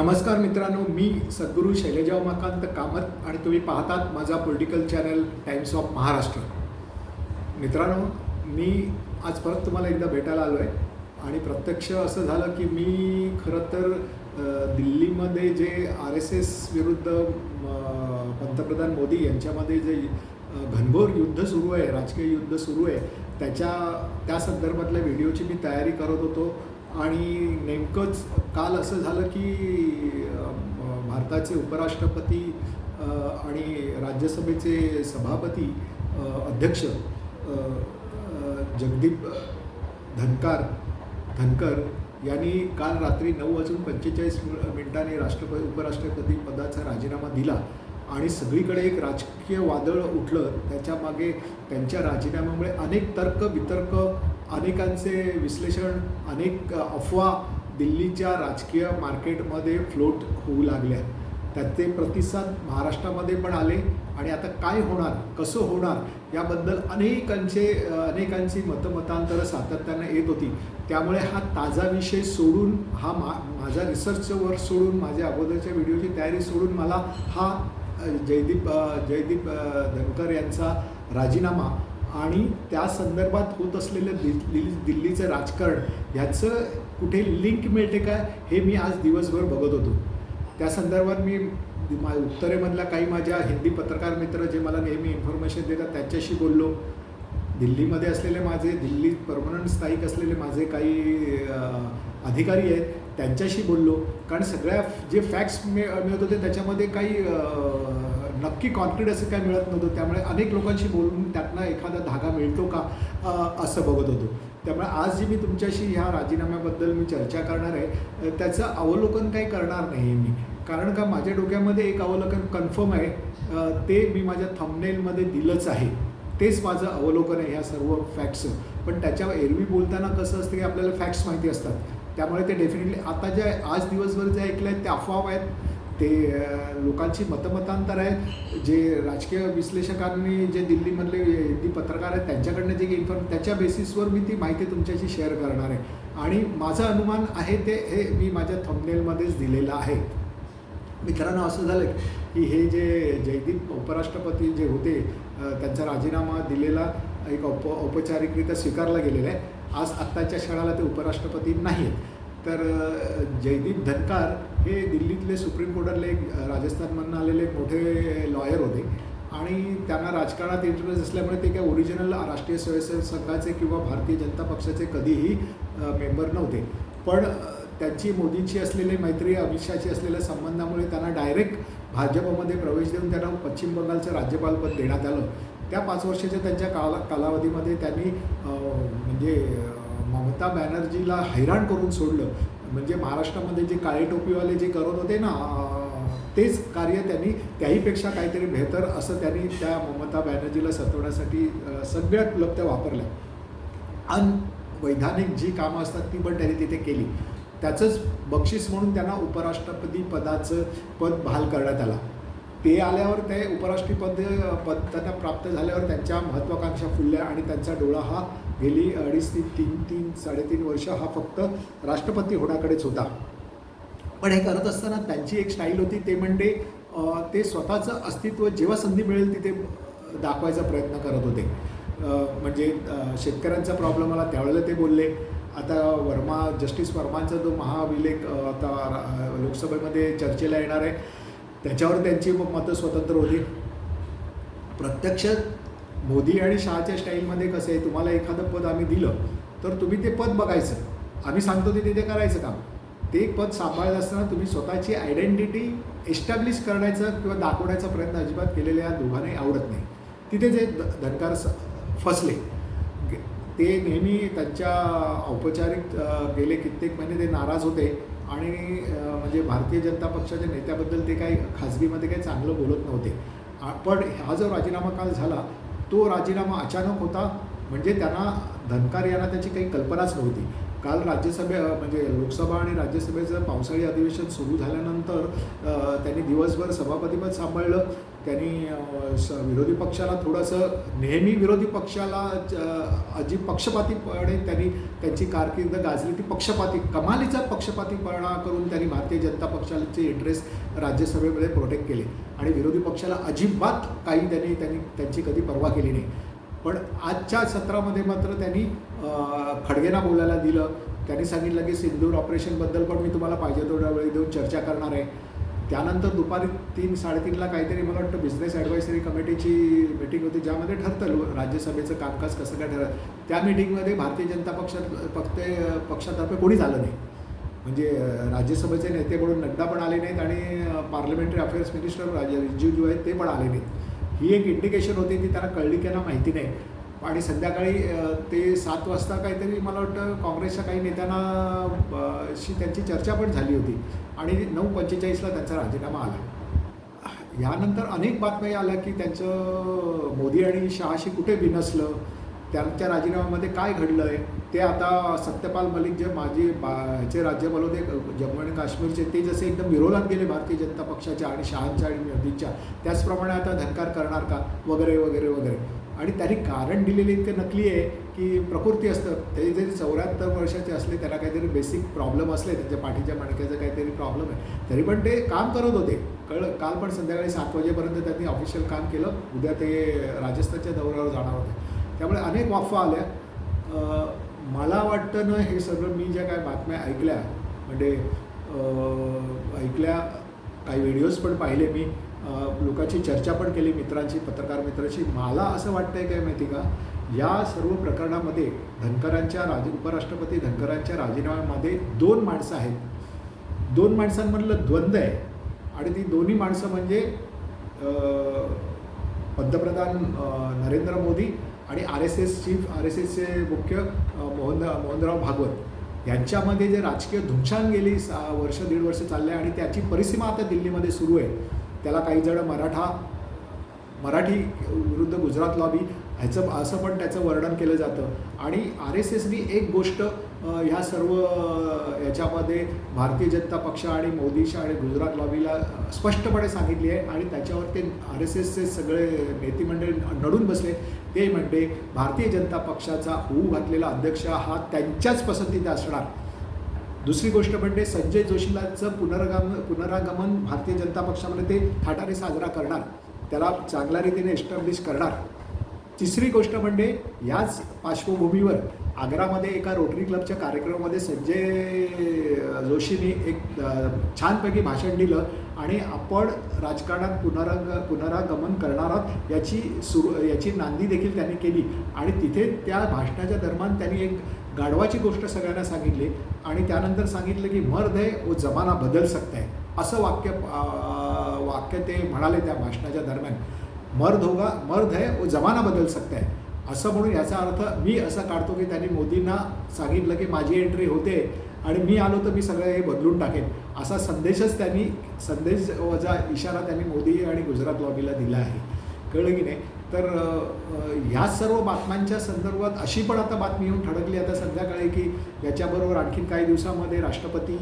नमस्कार मित्रांनो मी सद्गुरू शैलजा उमाकांत कामत आणि तुम्ही पाहतात माझा political channel times of Maharashtra मित्रांनो मी आज परत तुम्हाला एकदा भेटायला आलो आहे आणि प्रत्यक्ष असं झालं की मी खरं तर दिल्लीमध्ये जे आर एस एस विरुद्ध पंतप्रधान मोदी यांच्यामध्ये जे घनघोर युद्ध सुरू आहे राजकीय युद्ध सुरू आहे त्याच्या त्या संदर्भातल्या व्हिडिओची मी तयारी करत होतो. आणि नेमकंच काल असं झालं की भारताचे उपराष्ट्रपती आणि राज्यसभेचे सभापती अध्यक्ष जगदीप धनकार धनकर यांनी काल रात्री नऊ वाजून पंचेचाळीस मिनिटांनी राष्ट्रपती उपराष्ट्रपती पदाचा राजीनामा दिला. आणि सगळीकडे एक राजकीय वादळ उठलं. त्याच्यामागे त्यांच्या राजीनाम्यामुळे अनेक तर्क वितर्क अनेकांचे विश्लेषण अनेक अफवा दिल्लीच्या राजकीय मार्केटमध्ये फ्लोट होऊ लागल्या त्याचे प्रतिसाद महाराष्ट्रामध्ये पण आले आणि आता काय होणार कसं होणार याबद्दल अनेकांचे अनेकांची मतमतांतरं सातत्यानं येत होती. त्यामुळे हा ताजा विषय सोडून हा मा माझा रिसर्चवर सोडून माझ्या अगोदरच्या व्हिडिओची तयारी सोडून मला हा जयदीप जयदीप धनकर यांचा राजीनामा आणि त्या संदर्भात होत असलेलं दिल्ली दिल्लीचं राजकारण ह्याचं कुठे लिंक मिळते का हे मी आज दिवसभर बघत होतो. त्या संदर्भात मी मा उत्तरेमधल्या काही माझ्या हिंदी पत्रकार मित्र जे मला नेहमी इन्फॉर्मेशन देतात त्यांच्याशी बोललो. दिल्लीमध्ये असलेले माझे दिल्लीत परमनंट स्थायिक असलेले माझे काही अधिकारी आहेत त्यांच्याशी बोललो. कारण सगळ्या जे फॅक्ट्स मिळ मिळत होते त्याच्यामध्ये काही नक्की कॉन्क्रीट असं काय मिळत नव्हतं. त्यामुळे अनेक लोकांशी बोलून त्यातनं एखादा धागा मिळतो का असं बघत होतो. त्यामुळे आज जी मी तुमच्याशी ह्या राजीनाम्याबद्दल मी चर्चा करणार आहे त्याचं अवलोकन काही करणार नाही मी. कारण का माझ्या डोक्यामध्ये एक अवलोकन कन्फर्म आहे. ते मी माझ्या थंबनेलमध्ये दिलंच आहे. तेच माझं अवलोकन आहे ह्या सर्व फॅक्ट्सचं पण त्याच्यावर एरवी बोलताना कसं असतं की आपल्याला फॅक्ट्स माहिती असतात. त्यामुळे ते डेफिनेटली आता जे आज दिवसभर जे ऐकलं आहे ते अफवा आहेत. ते लोकांची मतमतांतर आहेत जे राजकीय विश्लेषकांनी जे दिल्लीमधले हिंदी पत्रकार आहेत त्यांच्याकडनं जे इन्फॉर्म त्याच्या बेसिसवर मी ती माहिती तुमच्याशी शेअर करणार आहे. आणि माझं अनुमान आहे ते हे मी माझ्या थंबनेलमध्येच दिलेलं आहे. मित्रांनो असं झालं की हे जे जयदीप उपराष्ट्रपती जे होते त्यांचा राजीनामा दिलेला एक औप औपचारिकरित्या स्वीकारला गेलेला आहे. आज आत्ताच्या क्षणाला ते उपराष्ट्रपती नाही आहेत तर जयदीप धनकार हे दिल्लीतले सुप्रीम कोर्टातले एक राजस्थानमधून आलेले मोठे लॉयर होते. आणि त्यांना राजकारणात इंटरेस्ट असल्यामुळे ते काय ओरिजिनल राष्ट्रीय स्वयंसेवक संघाचे किंवा भारतीय जनता पक्षाचे कधीही मेंबर नव्हते. पण त्यांची मोदींची असलेली मैत्री अमित शहाची असलेल्या संबंधामुळे त्यांना डायरेक्ट भाजपमध्ये प्रवेश देऊन त्यांना पश्चिम बंगालचं राज्यपालपद देण्यात आलं. त्या पाच वर्षाच्या त्यांच्या काला कालावधीमध्ये त्यांनी म्हणजे ममता बॅनर्जीला हैराण करून सोडलं. म्हणजे महाराष्ट्रामध्ये जे काळे टोपीवाले जे करत होते ना तेच कार्य त्यांनी त्याहीपेक्षा काहीतरी बेहतर असं त्यांनी त्या ममता बॅनर्जीला सतवण्यासाठी सगळ्या क्लप्त्या वापरल्या. अनवैधानिक जी कामं असतात ती पण त्यांनी तिथे केली. त्याचंच बक्षीस म्हणून त्यांना उपराष्ट्रपती पदाचं पद बहाल करण्यात आला. ते आल्यावर ते उपराष्ट्रपती पद त्यांना प्राप्त झाल्यावर त्यांच्या महत्त्वाकांक्षा फुलल्या आणि त्यांचा डोळा हा गेली अडीच तीन तीन तीन साडेतीन वर्ष हा फक्त राष्ट्रपती होण्याकडेच होता. पण हे करत असताना त्यांची एक स्टाईल होती ते म्हणजे ते स्वतःचं अस्तित्व जेव्हा संधी मिळेल तिथे दाखवायचा प्रयत्न करत होते. म्हणजे शेतकऱ्यांचा प्रॉब्लेम आला त्यावेळेला ते बोलले. आता वर्मा जस्टिस वर्मांचा जो महाविलेख आता लोकसभेमध्ये चर्चेला येणार आहे त्याच्यावर त्यांची मग मतं स्वतंत्र होती. प्रत्यक्ष मोदी आणि शहाच्या स्टाईलमध्ये कसं आहे तुम्हाला एखादं पद आम्ही दिलं तर तुम्ही ते पद बघायचं. आम्ही सांगतो ते तिथे करायचं काम. ते पद सांभाळत असताना तुम्ही स्वतःची आयडेंटिटी एस्टॅब्लिश करण्याचं किंवा दाखवण्याचा प्रयत्न अजिबात केलेल्या या दोघांनाही आवडत नाही. तिथे जे द धनकार स- फसले ते नेहमी त्यांच्या औपचारिक गेले कित्येक महिने ते नाराज होते आणि म्हणजे भारतीय जनता पक्षाच्या नेत्याबद्दल ते काही खाजगीमध्ये काही चांगलं बोलत नव्हते. पण हा जो राजीनामा काल झाला तो राजीनामा अचानक होता म्हणजे त्यांना धनकार यांना त्याची काही कल्पनाच नव्हती. काल राज्यसभे म्हणजे लोकसभा आणि राज्यसभेचं पावसाळी अधिवेशन सुरू झाल्यानंतर त्यांनी दिवसभर सभापतीपद सांभाळलं. त्यांनी स- विरोधी पक्षाला थोडंसं नेहमी विरोधी पक्षाला ज- जी पक्षपातीपणे त्यांनी त्यांची कारकीर्द गाजली ती पक्षपाती कमालीचा पक्षपातीपणा करून त्यांनी भारतीय जनता पक्षाचे इंटरेस्ट राज्यसभेमध्ये प्रोटेक्ट केले. आणि विरोधी पक्षाला अजिबात काही त्यांनी त्यांनी त्यांची कधी पर्वा केली नाही. पण आजच्या सत्रामध्ये मात्र त्यांनी खडगेना खडगेंना बोलायला दिलं. त्यांनी सांगितलं की सिंदूर ऑपरेशनबद्दल पण मी तुम्हाला पाहिजे तेवढ्या वेळी देऊन चर्चा करणार आहे. त्यानंतर दुपारी तीन साडेतीनला काहीतरी मला वाटतं बिझनेस ॲडवायझरी कमिटीची मीटिंग होती ज्यामध्ये ठरतं राज्यसभेचं कामकाज कसं काय ठरत त्या मीटिंगमध्ये भारतीय जनता पक्षात फक्त पक्षातर्फे कोणीच आलं नाही. म्हणजे राज्यसभेचे नेते म्हणून नड्डा पण आले नाहीत आणि पार्लमेंटरी अफेअर्स मिनिस्टर राज जो आहेत ते पण आले नाहीत. ही एक इंडिकेशन होती ती त्यांना कळली की ना माहिती नाही. आणि संध्याकाळी ते सात वाजता काहीतरी मला वाटतं काँग्रेसच्या काही नेत्यांना शी त्यांची चर्चा पण झाली होती. आणि नऊ पंचेचाळीसला त्यांचा राजीनामा आला. यानंतर अनेक बातम्या आल्या की त्यांचं मोदी आणि शहाशी कुठे बिनसलं? त्यांच्या राजीनाम्यामध्ये काय घडलं आहे ते आता सत्यपाल मलिक जे माजी बाचे राज्यपाल होते जम्मू आणि काश्मीरचे ते जसे एकदम विरोधात गेले भारतीय जनता पक्षाच्या आणि शहांच्या आणि मोदींच्या त्याचप्रमाणे आता धनकार करणार का? वगैरे वगैरे वगैरे. आणि त्यांनी कारण दिलेले इतके नकली आहे की प्रकृती असतं. ते जरी चौऱ्याहत्तर वर्षाचे असले त्याला काहीतरी बेसिक प्रॉब्लेम असले त्यांच्या पाठीच्या मणक्याचं काहीतरी प्रॉब्लेम आहे. तरी पण ते काम करत होते. कळलं काल पण संध्याकाळी सात वाजेपर्यंत त्यांनी ऑफिशियल काम केलं. उद्या ते राजस्थानच्या दौऱ्यावर जाणार होते. त्यामुळे अनेक वाफा आल्या. मला वाटतं ना हे सगळं मी ज्या काय बातम्या ऐकल्या म्हणजे ऐकल्या काही व्हिडिओज पण पाहिले मी. लोकांची चर्चा पण केली मित्रांची पत्रकार मित्रांशी मला असं वाटतंय काय माहिती का? या सर्व प्रकरणामध्ये धनकरांच्या राज उपराष्ट्रपती धनकरांच्या राजीनाम्यामध्ये दोन माणसं आहेत. दोन माणसांमधलं द्वंद्व आहे आणि ती दोन्ही माणसं म्हणजे पंतप्रधान नरेंद्र मोदी आणि R S S chief R S एसचे मुख्य मोहन मोहनराव भागवत. यांच्यामध्ये जे राजकीय धुमशान गेली सा वर्ष दीड वर्ष चालले आणि त्याची परिसीमा आता दिल्लीमध्ये सुरू आहे. त्याला काही जण मराठा मराठी विरुद्ध गुजरात लॉबी ह्याचं असं पण त्याचं वर्णन केलं जातं. आणि आर एस एसनी एक गोष्ट ह्या सर्व याच्यामध्ये भारतीय जनता पक्ष आणि मोदीच्या आणि गुजरात लॉबीला स्पष्टपणे सांगितली आहे. आणि त्याच्यावर ते आर एस एसचे सगळे नेते मंडळी नडून बसले. ते म्हणते भारतीय जनता पक्षाचा होऊ घातलेला अध्यक्ष हा त्यांच्याच पसंतीचा असणार. दुसरी गोष्ट म्हणजे संजय जोशीलाचं पुनर्गम पुनरागमन भारतीय जनता पक्षामध्ये ते थाटाने साजरा करणार. त्याला चांगल्या रीतीने एस्टॅब्लिश करणार. तिसरी गोष्ट म्हणजे याच पार्श्वभूमीवर आग्रामध्ये एका रोटरी क्लबच्या कार्यक्रमामध्ये संजय जोशींनी एक छानपैकी भाषण दिलं आणि आपण राजकारणात पुनराग पुनरागमन करणार आहोत याची सुरू याची नांदी देखील त्यांनी केली. आणि तिथे त्या भाषणाच्या दरम्यान त्यांनी एक गाढवाची गोष्ट सगळ्यांना सांगितली आणि त्यानंतर सांगितलं की मर्द आहे व जमाना बदल सकता है. असं वाक्य वाक्य ते म्हणाले त्या भाषणाच्या दरम्यान. मर्द होगा मर्द है व जमाना बदल सकता है. असं म्हणून याचा अर्थ मी असं काढतो की त्यांनी मोदींना सांगितलं की माझी एंट्री होते आणि मी आलो तर मी सगळं हे बदलून टाकेन. असा संदेशच त्यांनी संदेश वजा इशारा त्यांनी मोदी आणि गुजरात लॉबीला दिला आहे. कळलं की नाही? तर ह्या सर्व बातम्यांच्या संदर्भात अशी पण आता बातमी येऊन ठडकली आता संध्याकाळी की याच्याबरोबर आणखीन काही दिवसामध्ये राष्ट्रपती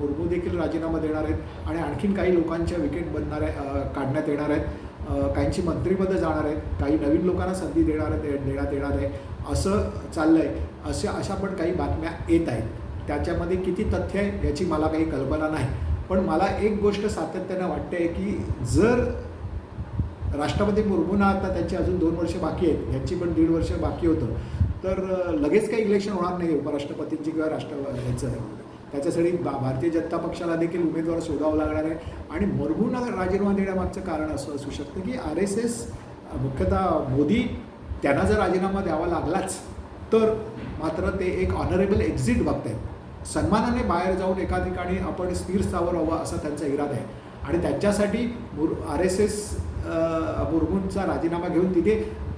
मुर्मू देखील राजीनामा देणार आहेत आणि आणखीन काही लोकांच्या विकेट बनणार आहे काढण्यात येणार आहेत. काहींची मंत्रीपदं जाणार आहेत काही नवीन लोकांना संधी देणार आहेत देण्यात येणार आहे. असं चाललं आहे अशा अशा पण काही बातम्या येत आहेत. त्याच्यामध्ये किती तथ्य आहे याची मला काही कल्पना नाही. पण मला एक गोष्ट सातत्यानं वाटते की जर राष्ट्रपती मुर्मूंना आता त्यांची अजून दोन वर्ष बाकी आहेत. ह्याची पण दीड वर्ष बाकी होतं. तर लगेच काही इलेक्शन होणार नाही उपराष्ट्रपतींची किंवा राष्ट्र ह्याचं त्याच्यासाठी भा भारतीय जनता पक्षाला देखील उमेदवार शोधावं लागणार आहे. आणि मुर्मूंना राजीनामा देण्यामागचं कारण असं असू शकतं की आर एस एस मुख्यतः मोदी त्यांना जर राजीनामा द्यावा लागलाच तर मात्र ते एक ऑनरेबल एक्झिट बघतायत. सन्मानाने बाहेर जाऊन एका ठिकाणी आपण स्थिर स्थावर व्हावं असा त्यांचा इरादा आहे. आणि त्यांच्यासाठी मुर आर एस एस मुर्मूंचा राजीनामा घेऊन तिथे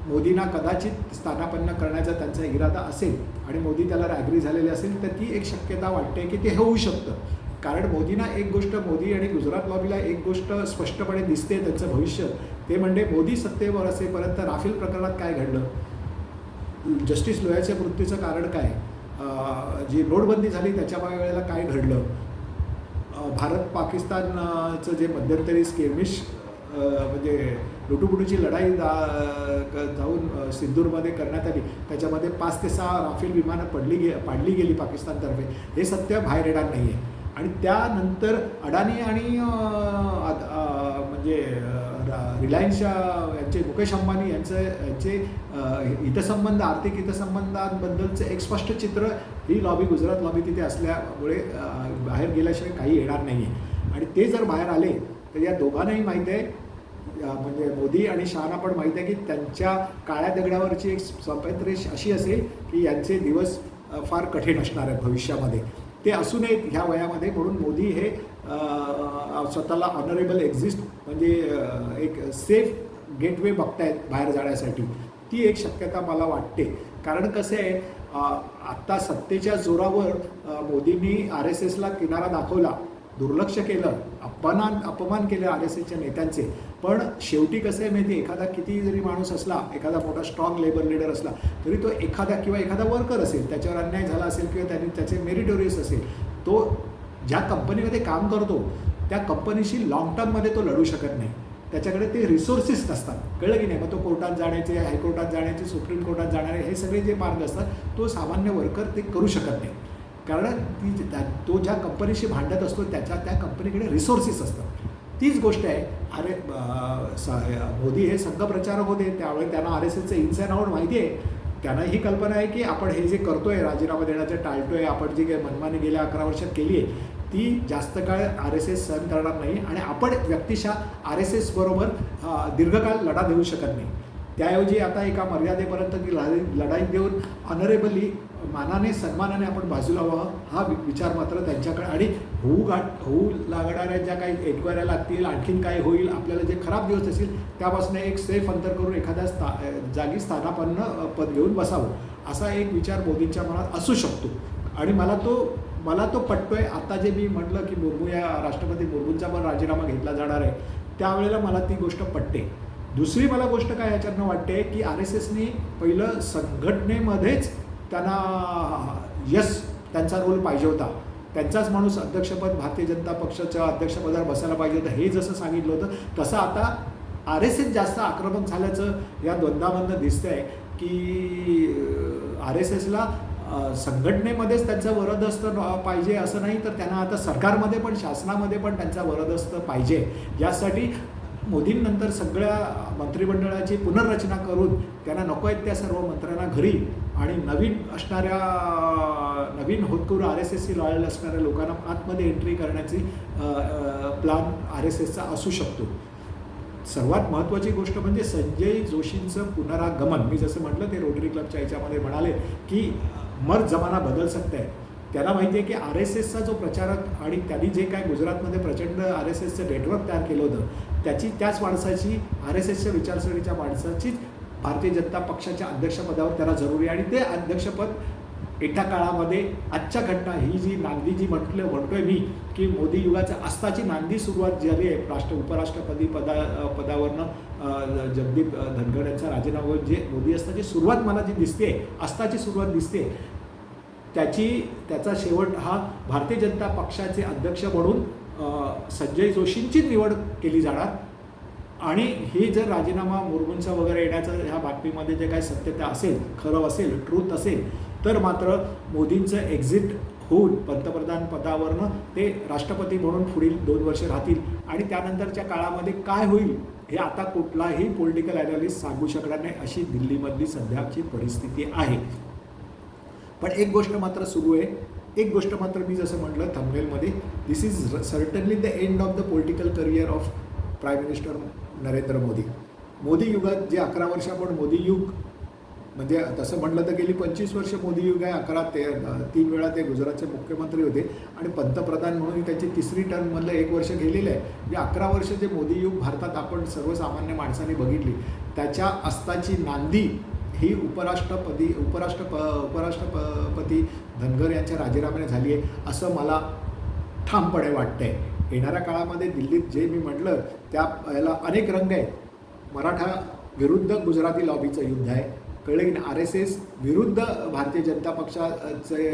मोदींना कदाचित स्थानापन्न करण्याचा त्यांचा इरादा असेल आणि मोदी त्याला रॅग्री झालेले असेल तर ती एक शक्यता वाटते की ते होऊ शकतं. कारण मोदींना एक गोष्ट मोदी आणि गुजरात लॉबीला एक गोष्ट स्पष्टपणे दिसते त्यांचं भविष्य. ते म्हणजे मोदी सत्तेवर असेपर्यंत राफेल प्रकरणात काय घडलं? जस्टिस लोयाच्या मृत्यूचं कारण काय? जी नोटबंदी झाली त्याच्या वेळेला काय घडलं? भारत पाकिस्तानचं जे मध्यंतरी स्केमिश म्हणजे लुटूपुटूची लढाई जा- जाऊन सिंधूरमध्ये करण्यात आली. त्याच्यामध्ये पाच ते सहा राफेल विमानं पडली गे पाडली गेली पाकिस्तानतर्फे हे सत्य बाहेर येणार नाही आहे आणि त्यानंतर अडाणी आणि म्हणजे रिलायन्सच्या यांचे मुकेश अंबानी यांचं यांचे हितसंबंध आर्थिक हितसंबंधांबद्दलचं एक स्पष्ट चित्र ही लॉबी गुजरात लॉबी तिथे असल्यामुळे बाहेर गेल्याशिवाय काही येणार नाही आहे आणि ते जर बाहेर आले तर या दोघांनाही माहीत आहे म्हणजे मोदी आणि शहाना पण माहीत आहे की त्यांच्या काळ्या दगडावरची एक सपैत्रेश अशी असेल की यांचे दिवस फार कठीण असणार आहेत भविष्यामध्ये. ते असू नयेत ह्या वयामध्ये म्हणून मोदी हे स्वतःला ऑनरेबल एक्झिस्ट म्हणजे एक सेफ गेटवे बघतायत बाहेर जाण्यासाठी. ती एक शक्यता मला वाटते. कारण कसं आहे आत्ता सत्तेच्या जोरावर मोदींनी आर एस एसला किनारा दाखवला. दुर्लक्ष केलं अपमान अपमान केलं आर एस एसच्या नेत्यांचे. पण शेवटी कसं आहे माहिती एखादा किती जरी माणूस असला एखादा मोठा स्ट्रॉंग लेबर लीडर असला तरी तो एखादा किंवा एखादा वर्कर असेल त्याच्यावर अन्याय झाला असेल किंवा त्यांनी त्याचे मेरिटोरियस असेल तो ज्या कंपनीमध्ये काम करतो त्या कंपनीशी लॉंग टर्ममध्ये तो लढू शकत नाही. त्याच्याकडे ते रिसोर्सेस नसतात. कळलं की नाही? मग तो कोर्टात जाण्याचे हायकोर्टात जाण्याचे सुप्रीम कोर्टात जाणारे हे सगळे जे मार्ग असतात तो सामान्य वर्कर ते करू शकत नाही. कारण ती त्या- तो ज्या कंपनीशी भांडत असतो त्याच्या त्या कंपनीकडे रिसोर्सेस असतात. तीच गोष्ट आहे. अरे स- मोदी हे संघप्रचारक होते. त्यावेळी त्यांना आर एस एसचं इन्स अँड आउट माहिती आहे. त्यांना ही कल्पना आहे की आपण हे जे करतोय राजीनामा देण्याचं टाळतोय आपण जी काही मनमानी गेल्या अकरा वर्षात केली आहे ती जास्त काळ आर एस एस सहन करणार नाही आणि आपण व्यक्तिशः आर एस एस बरोबर दीर्घकाळ लढा देऊ शकत नाही. त्याऐवजी आता एका मर्यादेपर्यंत ती लढाई लढाई देऊन ऑनरेबली मानाने सन्मानाने आपण बाजूला व्हावं. हा वि- विचार मात्र त्यांच्याकडे. आणि होऊ गाठ होऊ लागणाऱ्या ज्या काही एन्क्वायऱ्या लागतील आणखीन काय होईल आपल्याला जे खराब दिवस असतील त्यापासून एक सेफ अंतर करून एखाद्या स्था जागी स्थानापन्न पद घेऊन बसावं. असा एक विचार मोदींच्या मनात असू शकतो. आणि मला तो मला तो पटतोय. आता जे मी म्हटलं की मुर्मू या राष्ट्रपती मुर्मूंचा पण राजीनामा घेतला जाणार आहे त्यावेळेला मला ती गोष्ट पटते. दुसरी मला गोष्ट काय याच्यातनं वाटते की आर एस एसनी पहिलं संघटनेमध्येच त्यांना यस त्यांचा रोल पाहिजे होता. त्यांचाच माणूस अध्यक्षपद भारतीय जनता पक्षाच्या अध्यक्षपदावर बसायला पाहिजे होतं. हे जसं सांगितलं होतं तसं आता आर एस एस जास्त आक्रमक झाल्याचं या द्वंद्वामधनं दिसतंय की आर एस एसला संघटनेमध्येच त्यांचं वरदस्त पाहिजे असं नाही तर त्यांना आता सरकारमध्ये पण शासनामध्ये पण त्यांचा वरदस्त पाहिजे. यासाठी मोदींनंतर सगळ्या मंत्रिमंडळाची पुनर्रचना करून त्यांना नको आहेत त्या सर्व मंत्र्यांना घरी. आणि नवीन असणाऱ्या नवीन होतकरू आर एस एसशी लॉयल असणाऱ्या लोकांना आतमध्ये एंट्री करण्याची प्लान आर एस एसचा असू शकतो. सर्वात महत्त्वाची गोष्ट म्हणजे संजय जोशींचं पुनरागमन. मी जसं म्हटलं ते रोटरी क्लबच्या याच्यामध्ये म्हणाले की मर जमाना बदल सकते आहे त्याला माहिती आहे की आर एस एसचा जो प्रचारक आणि त्यांनी जे काय गुजरातमध्ये प्रचंड आर एस एसचं नेटवर्क तयार केलं होतं त्याची त्याच माणसाची आर एस एसच्या विचारसरणीच्या माणसाचीच भारतीय जनता पक्षाच्या अध्यक्षपदावर त्याला जरुरी आहे आणि ते अध्यक्षपद एका काळामध्ये आजच्या घटना ही जी नांदी जी म्हटलं म्हणतोय मी की मोदी युगाच्या आस्ताची नांदी सुरुवात झाली आहे. राष्ट्र उपराष्ट्रपदी पदा पदावरनं जगदीप धनगड धनखड यांचा राजीनामा जे मोदी असताची सुरुवात मला जी दिसते आस्ताची सुरुवात दिसते त्याची त्याचा शेवट हा भारतीय जनता पक्षाचे अध्यक्ष म्हणून संजय जोशींची निवड केली जाणार. आणि हे जर राजीनामा मुर्मूंचा वगैरे येण्याचं ह्या बातमीमध्ये जे काही सत्यता असेल खरं असेल ट्रूथ असेल तर मात्र मोदींचं एक्झिट होऊन पंतप्रधान पदावरनं ते राष्ट्रपती म्हणून पुढील दोन वर्ष राहतील आणि त्यानंतरच्या काळामध्ये काय होईल हे आता कुठलाही पॉलिटिकल ॲनालिस्ट सांगू शकणार नाही अशी दिल्लीमधली सध्याची परिस्थिती आहे. पण एक गोष्ट मात्र सुरू आहे. एक गोष्ट मात्र मी जसं म्हटलं थंबनेलमध्ये this is certainly the end of the political career of prime minister Narendra Modi. Modi युगात जे अकरा वर्ष आपण मोदी युग म्हणजे तसं म्हटलं तर गेली पंचवीस वर्ष मोदी युग आहे अकरा ते तीन वेळा ते गुजरातचे मुख्यमंत्री होते आणि पंतप्रधान म्हणून त्यांची तिसरी टर्ममधलं एक वर्ष गेलेलं आहे. जे अकरा वर्ष जे मोदी युग भारतात आपण सर्वसामान्य माणसांनी बघितली त्याच्या अस्ताची नांदी ही उपराष्ट्रपती उपराष्ट्रप उपराष्ट्रपती धनगर यांच्या राजीनाम्याने झाली आहे असं मला ठामपणे वाटतंय. येणाऱ्या काळामध्ये दिल्लीत जे मी म्हटलं त्या याला अनेक रंग आहेत. मराठा विरुद्ध गुजराती लॉबीचं युद्ध आहे. कळलं की आर एस एस विरुद्ध भारतीय जनता पक्षाचे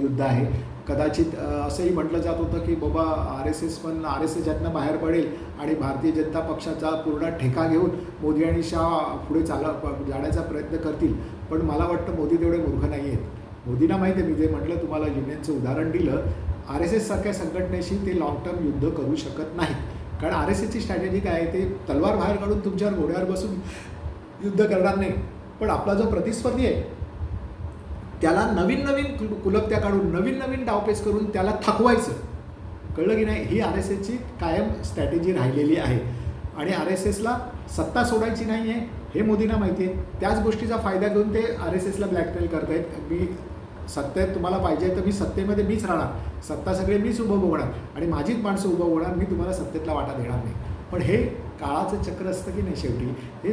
युद्ध आहे. कदाचित असंही म्हटलं जात होतं की बाबा आर एस एस पण आर एस एस यातनं बाहेर पडेल आणि भारतीय जनता पक्षाचा पूर्ण ठेका घेऊन मोदी आणि शहा पुढे चाला जाण्याचा प्रयत्न करतील. पण मला वाटतं मोदी तेवढे मूर्ख नाही आहेत. मोदींना माहिती आहे मी जे म्हटलं तुम्हाला युनियनचं उदाहरण दिलं आर एस एससारख्या संघटनेशी ते लॉंग टर्म युद्ध करू शकत नाहीत. कारण आर एस एसची स्ट्रॅटेजी काय आहे? ते तलवार बाहेर काढून तुमच्यावर घोड्यावर बसून युद्ध करणार नाही. पण आपला जो प्रतिस्पर्धी आहे त्याला नवीन नवीन कुल कुलपत्या काढून नवीन नवीन डावपेच करून त्याला थकवायचं. कळलं की नाही? ही आर एस एसची कायम स्ट्रॅटेजी राहिलेली आहे. आणि आर एस एसला सत्ता सोडायची नाही आहे हे मोदींना माहिती आहे त्याच गोष्टीचा फायदा घेऊन ते आर एस एसला ब्लॅकमेल करतायत. मी सत्तेत तुम्हाला पाहिजे तर मी सत्तेमध्ये मीच राहणार. सत्ता सगळे मीच उभं होणार आणि माझीच माणसं उभं होणार मी तुम्हाला सत्तेतला वाटा देणार नाही. पण हे काळाचं चक्र असतं की नाही शेवटी? हे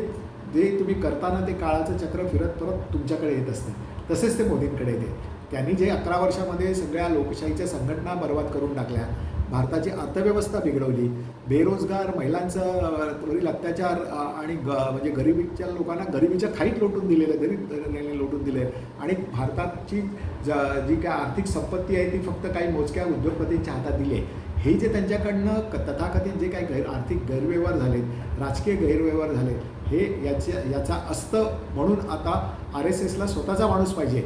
जे तुम्ही करताना ते काळाचं चक्र फिरत परत तुमच्याकडे येत असतं. तसेच ते मोदींकडे येते. त्यांनी जे अकरा वर्षामध्ये सगळ्या लोकशाहीच्या संघटना बर्बाद करून टाकल्या भारताची अर्थव्यवस्था बिघडवली. बेरोजगार महिलांचं अ, अत्याचार आणि ग म्हणजे गरिबीच्या लोकांना गरिबीच्या खाईत लोटून दिलेलं गरीब लोटून दिले आणि भारताची ज- जी काय आर्थिक संपत्ती आहे ती फक्त काही मोजक्या उद्योगपतींच्या हातात दिली आहे. हे जे त्यांच्याकडनं क तथाकथित जे काही गैर आर्थिक गैरव्यवहार झालेत राजकीय गैरव्यवहार झाले हे याच्या याचा असतं म्हणून आता आर एस एसला स्वतःचा माणूस पाहिजे.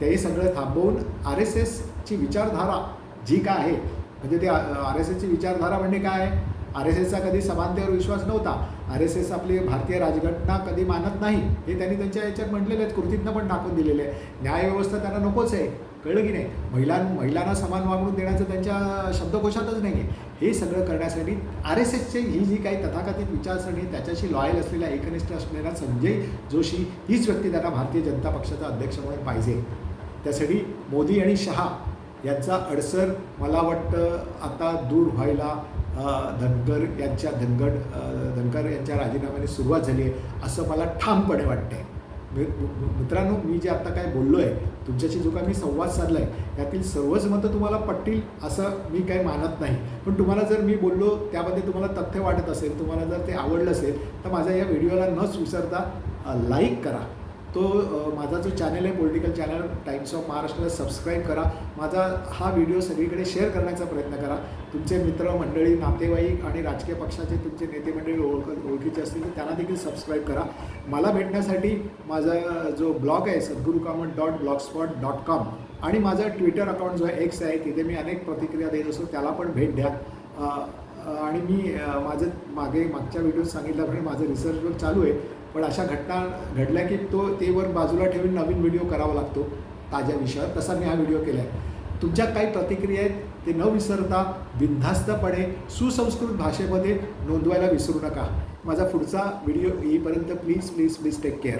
ते सगळं थांबवून आर एस एसची विचारधारा जी काय आहे म्हणजे ते आर एस एसची विचारधारा म्हणजे काय? आर एस एसचा कधी समानतेवर विश्वास नव्हता. आर एस एस आपली भारतीय राजघटना कधी मानत नाही हे त्यांनी त्यांच्या याच्यात म्हटलेलं आहेत कृतीतनं पण टाकून दिलेलं आहे न्यायव्यवस्था त्यांना नकोच आहे कळलं की नाही? महिलां महिलांना समान वागणूक देण्याचं त्यांच्या शब्दकोशातच नाही आहे हे सगळं करण्यासाठी आर एस एसचे ही जी काही तथाकथित विचारसरणी त्याच्याशी लॉयल असलेल्या एकनिष्ठ असलेला संजय जोशी हीच व्यक्ती त्यांना भारतीय जनता पक्षाचा अध्यक्ष म्हणून पाहिजे. त्यासाठी मोदी आणि शहा याचा अडसर मला वाटतं आता दूर व्हायला धनगर यांच्या धनगड धनगर यांच्या राजीनाम्याने सुरुवात झाली आहे असं मला ठामपणे वाटतंय. आहे मित्रांनो मी जे आता काय बोललो आहे तुमच्याशी जो काय मी संवाद साधला आहे यातील सर्वच मतं तुम्हाला पटतील असं मी काही मानत नाही. पण तुम्हाला जर मी बोललो त्यामध्ये तुम्हाला तथ्य वाटत असेल तुम्हाला जर ते आवडलं असेल तर माझ्या या व्हिडिओला न विसरता लाईक करा. तो माझा जो चॅनल आहे पॉलिटिकल चॅनल टाईम्स ऑफ महाराष्ट्राला सबस्क्राईब करा. माझा हा व्हिडिओ सगळीकडे शेअर करण्याचा प्रयत्न करा. तुमचे मित्र मंडळी नातेवाईक आणि राजकीय पक्षाचे तुमचे नेते मंडळी ओळख ओळखीचे असतील तर त्यांना देखील सबस्क्राईब करा. मला भेटण्यासाठी माझा जो ब्लॉग आहे Sadguru Kamat dot blogspot dot com आणि माझा ट्विटर अकाउंट जो आहे एक्स आहे तिथे मी अनेक प्रतिक्रिया देत असतो. त्याला पण भेट द्या. आणि मी माझं मागे मागच्या व्हिडिओत सांगितल्याप्रमाणे माझं रिसर्च वर्क चालू आहे. पण अशा घटना घडल्या की तो ते वर बाजूला ठेवून नवीन व्हिडिओ करावा लागतो ताज्या विषयावर. तसा मी हा व्हिडिओ केला आहे. तुमच्या काही प्रतिक्रिया आहेत ते न विसरता बिनधास्तपणे सुसंस्कृत भाषेमध्ये नोंदवायला विसरू नका. माझा पुढचा व्हिडिओ येईपर्यंत please please please take care